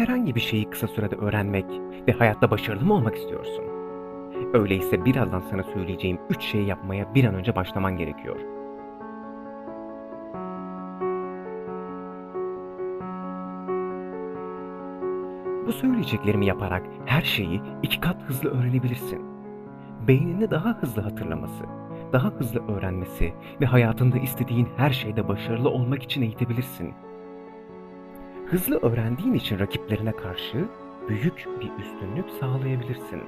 Herhangi bir şeyi kısa sürede öğrenmek ve hayatta başarılı mı olmak istiyorsun? Öyleyse birazdan sana söyleyeceğim 3 şeyi yapmaya bir an önce başlaman gerekiyor. Bu söyleyeceklerimi yaparak her şeyi iki kat hızlı öğrenebilirsin. Beynini daha hızlı hatırlaması, daha hızlı öğrenmesi ve hayatında istediğin her şeyde başarılı olmak için eğitebilirsin. Hızlı öğrendiğin için rakiplerine karşı büyük bir üstünlük sağlayabilirsin.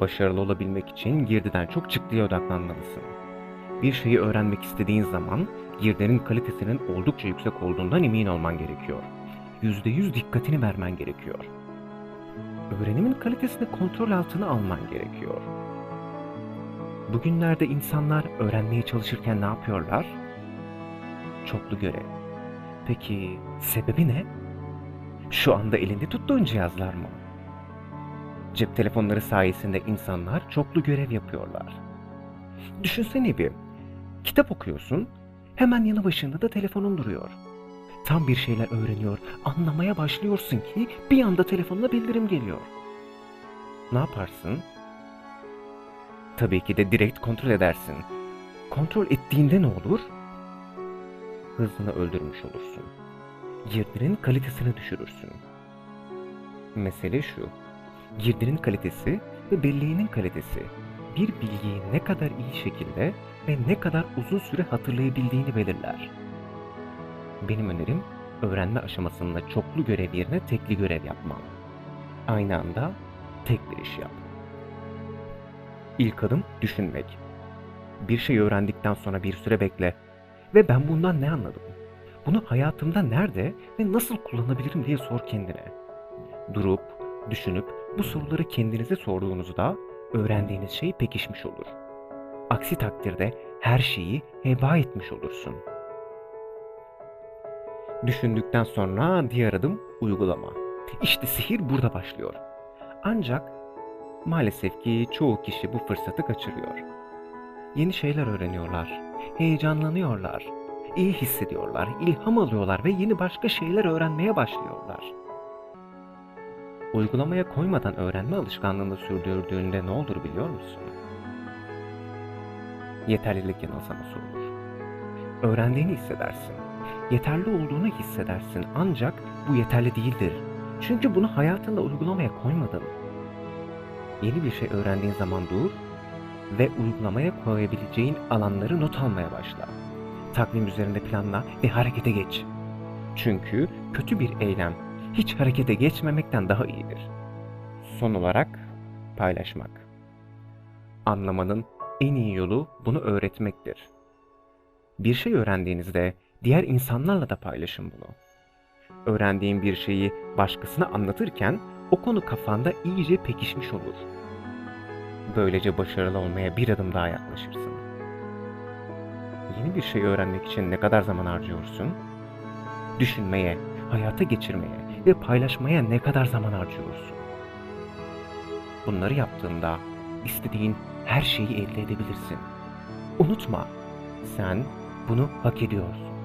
Başarılı olabilmek için girdiden çok çıktıya odaklanmalısın. Bir şeyi öğrenmek istediğin zaman girdinin kalitesinin oldukça yüksek olduğundan emin olman gerekiyor. %100 dikkatini vermen gerekiyor. Öğrenimin kalitesini kontrol altına alman gerekiyor. Bugünlerde insanlar öğrenmeye çalışırken ne yapıyorlar? Çoklu görev. Peki sebebi ne? Şu anda elinde tuttuğun cihazlar mı? Cep telefonları sayesinde insanlar çoklu görev yapıyorlar. Düşünsene bir. Kitap okuyorsun, hemen yanı başında da telefonun duruyor. Tam bir şeyler öğreniyor, anlamaya başlıyorsun ki bir anda telefonuna bildirim geliyor. Ne yaparsın? Tabii ki de direkt kontrol edersin. Kontrol ettiğinde ne olur? Hızını öldürmüş olursun. Girdinin kalitesini düşürürsün. Mesele şu. Girdinin kalitesi ve belleğinin kalitesi bir bilgiyi ne kadar iyi şekilde ve ne kadar uzun süre hatırlayabildiğini belirler. Benim önerim öğrenme aşamasında çoklu görev yerine tekli görev yapman. Aynı anda tek bir iş yap. İlk adım düşünmek. Bir şey öğrendikten sonra bir süre bekle ve ben bundan ne anladım? Bunu hayatımda nerede ve nasıl kullanabilirim diye sor kendine. Durup, düşünüp bu soruları kendinize sorduğunuzda öğrendiğiniz şey pekişmiş olur. Aksi takdirde her şeyi heba etmiş olursun. Düşündükten sonra diğer adım uygulama. İşte sihir burada başlıyor. Ancak maalesef ki çoğu kişi bu fırsatı kaçırıyor. Yeni şeyler öğreniyorlar, heyecanlanıyorlar, iyi hissediyorlar, ilham alıyorlar ve yeni başka şeyler öğrenmeye başlıyorlar. Uygulamaya koymadan öğrenme alışkanlığını sürdürdüğünde ne olur biliyor musun? Yeterlilik yanılsaması olur. Öğrendiğini hissedersin. Yeterli olduğunu hissedersin ancak bu yeterli değildir. Çünkü bunu hayatında uygulamaya koymadın. Yeni bir şey öğrendiğin zaman dur ve uygulamaya koyabileceğin alanları not almaya başla. Takvim üzerinde planla ve harekete geç. Çünkü kötü bir eylem hiç harekete geçmemekten daha iyidir. Son olarak paylaşmak. Anlamanın en iyi yolu bunu öğretmektir. Bir şey öğrendiğinizde diğer insanlarla da paylaşın bunu. Öğrendiğin bir şeyi başkasına anlatırken o konu kafanda iyice pekişmiş olur. Böylece başarılı olmaya bir adım daha yaklaşırsın. Yeni bir şey öğrenmek için ne kadar zaman harcıyorsun? Düşünmeye, hayata geçirmeye ve paylaşmaya ne kadar zaman harcıyorsun? Bunları yaptığında istediğin her şeyi elde edebilirsin. Unutma, sen bunu hak ediyorsun.